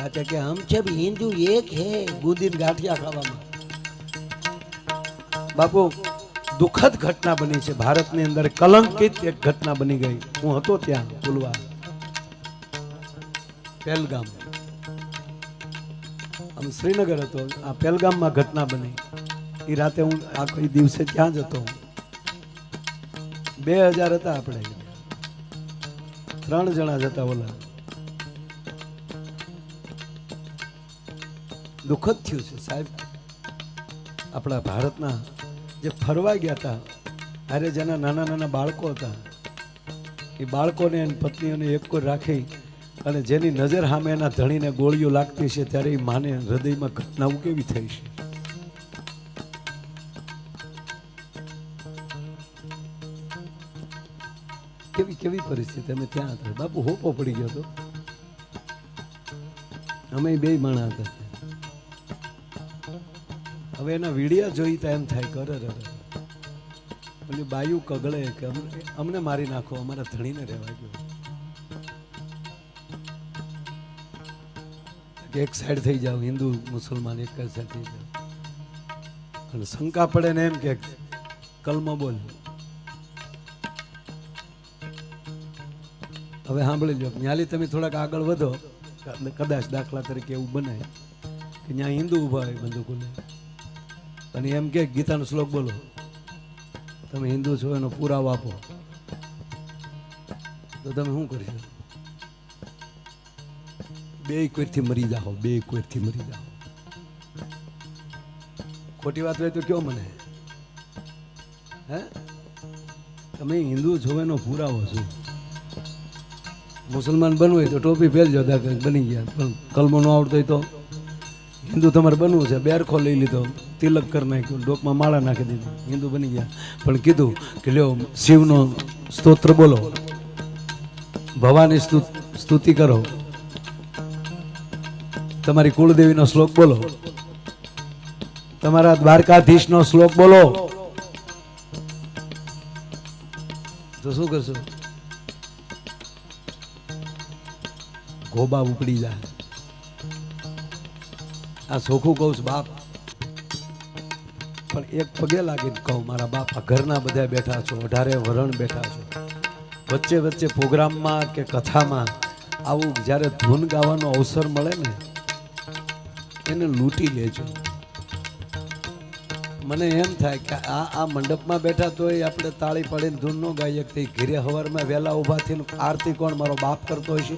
चाचा के हम जब हिंदू एक है બુંદીન ગાંઠિયા ખાવામાં બાપુ દુઃખદ ઘટના બની છે ભારતની અંદર કલંકિત એક ઘટના બની ગઈ હું હતો ત્યાં પુલવા પહેલગામ આમ શ્રીનગર હતો આ પહેલગામમાં ઘટના બની એ રાતે હું આખો દિવસે ત્યાં જ હતો બે હજાર હતા આપણે ત્રણ જણા જ હતા ઓલા દુઃખદ થયું છે સાહેબ. આપણા ભારતના જે ફરવા ગયા હતા અરે જેના નાના નાના બાળકો હતા. એ બાળકોને એની પત્નીઓને એક કોઈ રાખી અને જેની નજર સામે એના ધણીને ગોળીઓ લાગતી છે, ત્યારે એ માને હૃદયમાં ઘટનાઓ કેવી થઈ છે? કેવી કેવી પરિસ્થિતિ? અમે ત્યાં હતા. બાપુ હોપો પડી ગયો હતો. અમે બે માણા હતા. હવે એના વિડિયા જોઈતા એમ થાય કરે રે પેલી બાયુ કગળે કે અમને મારી નાખો, અમારા ધણીને રહેવા ગયો એક સાઈડ થઈ જાવ હિન્દુ, મુસલમાન, એક સાઈડ થઈ જાવ અને શંકા પડે ને એમ કે કલમો બોલ. હવે સાંભળી લો ન્યાલી તમે થોડાક આગળ વધો. કદાચ દાખલા તરીકે એવું બને કે ત્યાં હિન્દુ ઊભા હોય બંદૂકો લઈને અને એમ કે ગીતાનો શ્લોક બોલો. તમે હિન્દુ છો, એનો પુરાવો આપો. તો તમે શું કરશો? બે કોઈથી મરી જાઓ, બે કોઈથી મરી જાઓ. ખોટી વાત હોય તો કયો મને? હે? તમે હિન્દુ છો, એનો પુરાવો છો મુસલમાન બનવું હોય તો ટોપી પહેરજો કંઈક બની ગયા. પણ કલમો ન આવડતો હોય તો હિન્દુ તમારે બનવું છે. બેરખો લઈ લીધો. તિલક કરી નાખ્યો. ડોકમાં માળા નાખી દીધી. હિન્દુ બની ગયા. પણ કીધું કે લ્યો, શિવનો સ્તોત્ર બોલો. ભવાની સ્તુ- સ્તુતિ કરો. તમારી કુળદેવીનો શ્લોક બોલો. તમારા દ્વારકાધીશનો શ્લોક બોલો. તો શું કરશો? ગોબા ઉપડી જાય. આ સોખું કહું છું, બાપ. પણ એક પગે લાગીને કહું, મારા બાપ, આ ઘરના બધા બેઠા છો, અઢારે વરણ બેઠા છો. વચ્ચે વચ્ચે પ્રોગ્રામમાં કે કથામાં આવું જ્યારે ધૂન ગાવાનો અવસર મળે ને, એને લૂંટી લેજો. મને એમ થાય કે આ આ મંડપમાં બેઠા તોય આપણે તાળી પાડીને ધૂન ન ગાઈએ ઘરે હવારમાં વહેલા ઊભા થઈને આરતી કોણ મારો બાપ કરતો હશે?